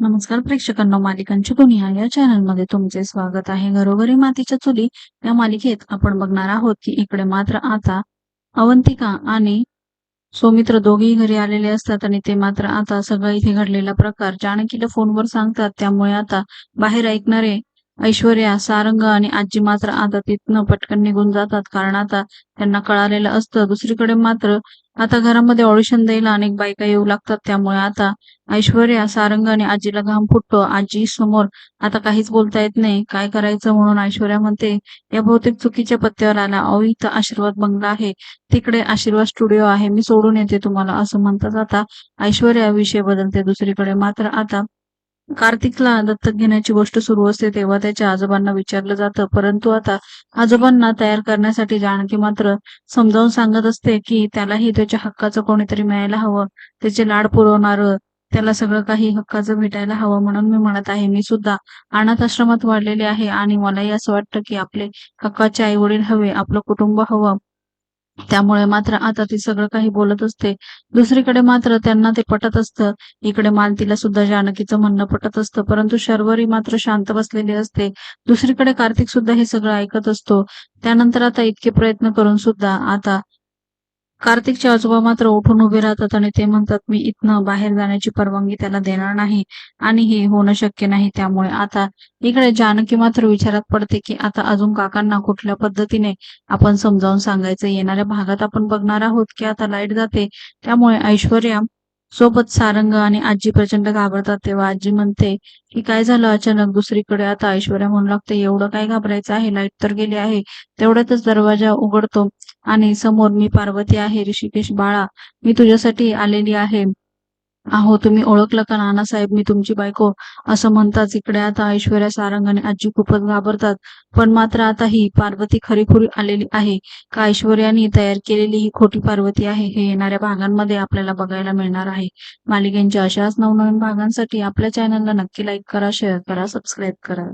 नमस्कार प्रेक्षकांना मालिकांची दुनिया या चॅनलमध्ये तुमचे स्वागत आहे. घरोघरी मातीच्या चुली या मालिकेत आपण बघणार आहोत की इकडे मात्र आता अवंतिका आणि सोमित्र दोघेही घरी आलेले असतात आणि ते मात्र आता सगळं इथे घडलेला प्रकार जानकीला फोनवर सांगतात. त्यामुळे आता बाहेर ऐकणारे ऐश्वर्या सारंग आणि आजी मात्र आता तिथनं पटकन निघून जातात. कारण आता त्यांना कळालेलं असतं दुसरीकडे मात्र आता घरामध्ये ऑडिशन द्यायला अनेक बायका येऊ लागतात. त्यामुळे आता ऐश्वर्या सारंगाने आजीला घाम फुटतो. आजी समोर आता काहीच बोलता येत नाही. काय करायचं म्हणून ऐश्वर्या म्हणते या बहुतेक चुकीच्या पत्त्यावर आला. अहो इथं आशीर्वाद बंगला आहे. तिकडे आशीर्वाद स्टुडिओ आहे. मी सोडून येते तुम्हाला असं म्हणतात आता. ऐश्वर्या विषय बदलते दुसरीकडे. मात्र आता कार्तिकला दत्तक घेण्याची गोष्ट सुरू असते तेव्हा त्याच्या आजोबांना विचारलं जातं. परंतु आता आजोबांना तयार करण्यासाठी जानकी मात्र समजावून सांगत असते की त्यालाही त्याच्या हक्काचं कोणीतरी मिळायला हवं. त्याचे लाड पुरवणार त्याला सगळं काही हक्काचं भेटायला हवं म्हणून मी म्हणत आहे. मी सुद्धा अनाथ आश्रमात वाढलेले आहे आणि मलाही असं वाटतं की आपले हक्काचे आई वडील हवे आपलं कुटुंब हवं. त्यामुळे मात्र आता ती सगळं काही बोलत असते. दुसरीकडे मात्र त्यांना ते पटत असतं. इकडे मालतीला सुद्धा जानकीचं म्हणणं पटत असतं. परंतु शर्वरी मात्र शांत बसलेली असते. दुसरीकडे कार्तिक सुद्धा हे सगळं ऐकत असतो. त्यानंतर आता इतके प्रयत्न करून सुद्धा आता कार्तिकचे आजोबा मात्र उठून उभे राहतात आणि ते म्हणतात मी इथनं बाहेर जाण्याची परवानगी त्याला देणार नाही आणि हे होणं शक्य नाही. त्यामुळे आता इकडे जानकी मात्र विचारात पडते की आता अजून काकांना कुठल्या पद्धतीने आपण समजावून सांगायचं? येणाऱ्या भागात आपण बघणार आहोत की आता लाइट जाते. त्यामुळे ऐश्वर्या सोबत सारंग आणि आजी प्रचंड घाबरतात तेव्हा आजी म्हणते की काय झालं अचानक दुसरीकडे? आता ऐश्वर्या म्हणू लागते एवढं काय घाबरायचं आहे? लाइट तर गेली आहे. तेवढ्यातच दरवाजा उघडतो आणि समोर मी पार्वती आहे ऋषिकेश बाळा. मी तुझ्यासाठी आलेली आहे. अहो तुम्ही ओळखलं का नानासाहेब? मी तुमची बायको. असं म्हणताच इकडे आता ऐश्वर्या सारंग आणि आजी खूपच घाबरतात. पण मात्र आता ही पार्वती खरीखुरी आलेली आहे. का ऐश्वर्याने तयार केलेली ही खोटी पार्वती आहे हे येणाऱ्या भागांमध्ये आपल्याला बघायला मिळणार आहे. मालिकेंच्या अशाच नवनवीन भागांसाठी आपल्या चॅनलला नक्की लाईक करा शेअर करा सबस्क्राईब करा.